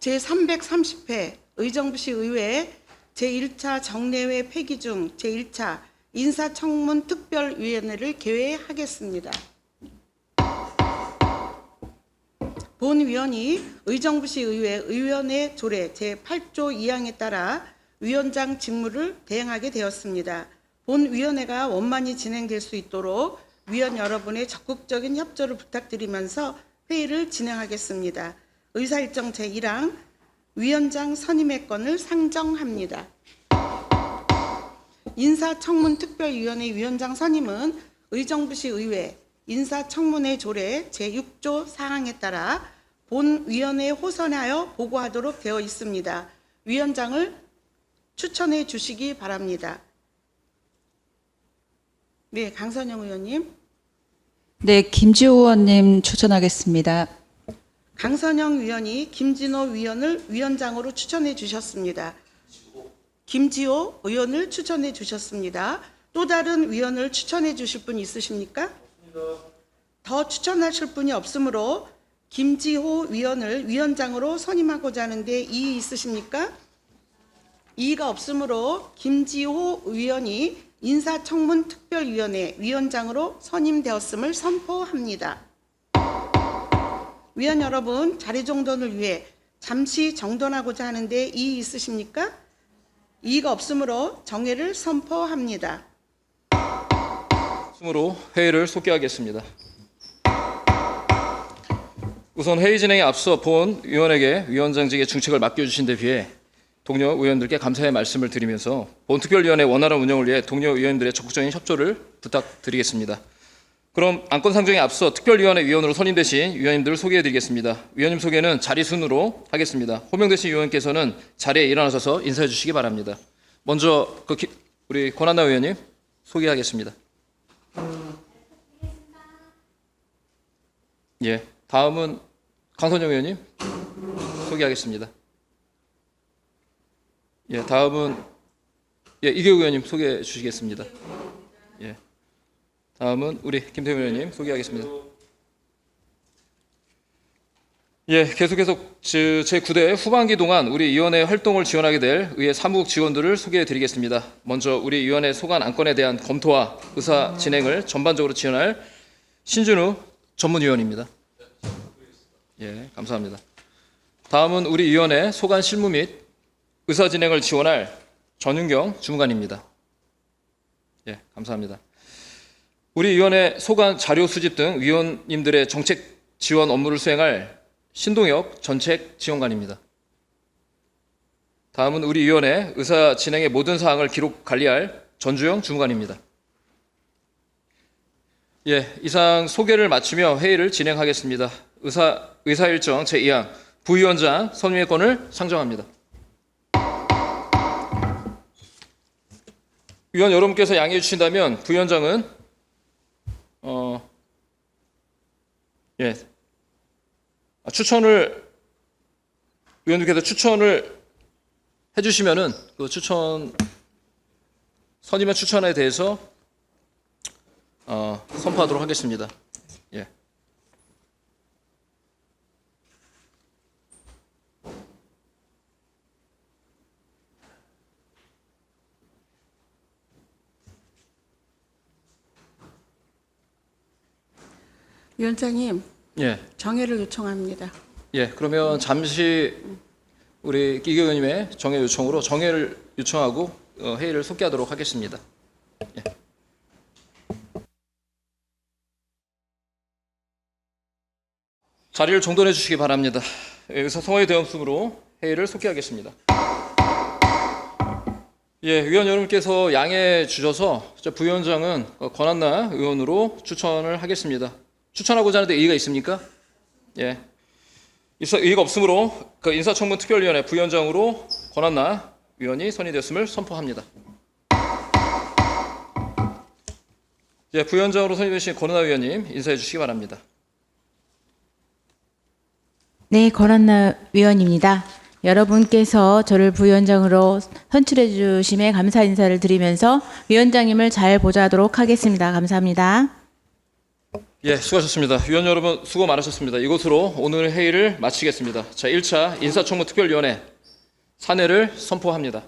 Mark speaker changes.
Speaker 1: 제330회 의정부시 의회 제1차 정례회 폐기 중 제1차 인사청문 특별위원회를 개회하겠습니다. 본위원이 의정부시 의회 의원의 조례 제8조 2항에 따라 위원장 직무를 대행하게 되었습니다. 본위원회가 원만히 진행될 수 있도록 위원 여러분의 적극적인 협조를 부탁드리면서 회의를 진행하겠습니다. 의사일정 제1항 위원장 선임의 건을 상정합니다. 인사청문특별위원회 위원장 선임은 의정부시 의회 인사청문회 조례 제6조 사항에 따라 본 위원회에 호선하여 보고하도록 되어 있습니다. 위원장을 추천해 주시기 바랍니다. 네, 강선영 의원님.
Speaker 2: 네, 김지호 의원님 추천하겠습니다.
Speaker 1: 강선영 위원이 김진호 위원을 위원장으로 추천해 주셨습니다. 김지호 의원을 추천해 주셨습니다. 또 다른 위원을 추천해 주실 분 있으십니까? 더 추천하실 분이 없으므로 김지호 위원을 위원장으로 선임하고자 하는데 이의 있으십니까? 이의가 없으므로 김지호 위원이 인사청문특별위원회 위원장으로 선임되었음을 선포합니다. 위원 여러분, 자리 정돈을 위해 잠시 정돈하고자 하는데 이의 있으십니까? 이의가 없으므로 정회를 선포합니다.
Speaker 3: 으로 회의를 소개하겠습니다. 우선 회의 진행에 앞서 본 위원에게 위원장직의 중책을 맡겨주신 데 비해 동료 의원들께 감사의 말씀을 드리면서 본 특별위원회 원활한 운영을 위해 동료 의원들의 적극적인 협조를 부탁드리겠습니다. 그럼 안건 상정에 앞서 특별위원회 위원으로 선임되신 위원님들을 소개해드리겠습니다. 위원님 소개는 자리 순으로 하겠습니다. 호명되신 위원께서는 자리에 일어나셔서 인사해 주시기 바랍니다. 먼저 그 기- 우리 권한나 의원님 소개하겠습니다. 예, 다음은 강선영 의원님 소개하겠습니다. 예, 다음은 예, 이교 의원님 소개해 주시겠습니다. 예, 다음은 우리 김태우 의원님 소개하겠습니다. 예, 계속해서 제 9대 후반기 동안 우리 위원회 활동을 지원하게 될 의회 사무국 지원들을 소개해 드리겠습니다. 먼저 우리 위원회 소관 안건에 대한 검토와 의사 진행을 전반적으로 지원할 신준우 전문위원입니다. 예, 감사합니다. 다음은 우리 위원회 소관 실무 및 의사 진행을 지원할 전윤경 주무관입니다. 예, 감사합니다. 우리 위원회 소관 자료 수집 등 위원님들의 정책 지원 업무를 수행할 신동혁 전책 지원관입니다. 다음은 우리 위원회 의사 진행의 모든 사항을 기록 관리할 전주영 주무관입니다. 예, 이상 소개를 마치며 회의를 진행하겠습니다. 의사 의사 일정 제2항 부위원장 선임의 건을 상정합니다. 위원 여러분께서 양해해 주신다면 부위원장은 어 예. 아, 추천을 위원님께서 추천을 해 주시면은 그 추천 선임의 추천에 대해서 어, 선포하도록 하겠습니다. 예.
Speaker 1: 위원장님,
Speaker 3: 예.
Speaker 1: 정회를 요청합니다.
Speaker 3: 예. 그러면 잠시 우리 이교 의원님의 정회 요청으로 정회를 요청하고 어, 회의를 속개하도록 하겠습니다. 예. 자리를 정돈해 주시기 바랍니다. 예, 여기서 성화의 대엄습으로 회의를 속개하겠습니다. 예, 위원 여러분께서 양해 주셔서 저 부위원장은 어, 권한나 의원으로 추천을 하겠습니다. 추천하고자 하는데 이의가 있습니까? 예. 의의가 없으므로 그 인사청문 특별위원회 부위원장으로 권한나 위원이 선임되었음을 선포합니다. 예, 부위원장으로 선임되신 권한나 위원님 인사해 주시기 바랍니다.
Speaker 4: 네, 권한나 위원입니다. 여러분께서 저를 부위원장으로 선출해 주심에 감사 인사를 드리면서 위원장님을 잘 보좌하도록 하겠습니다. 감사합니다.
Speaker 3: 예, 수고하셨습니다. 위원 여러분 수고 많으셨습니다. 이것으로 오늘 회의를 마치겠습니다. 자, 1차 인사청문 특별위원회 사내를 선포합니다.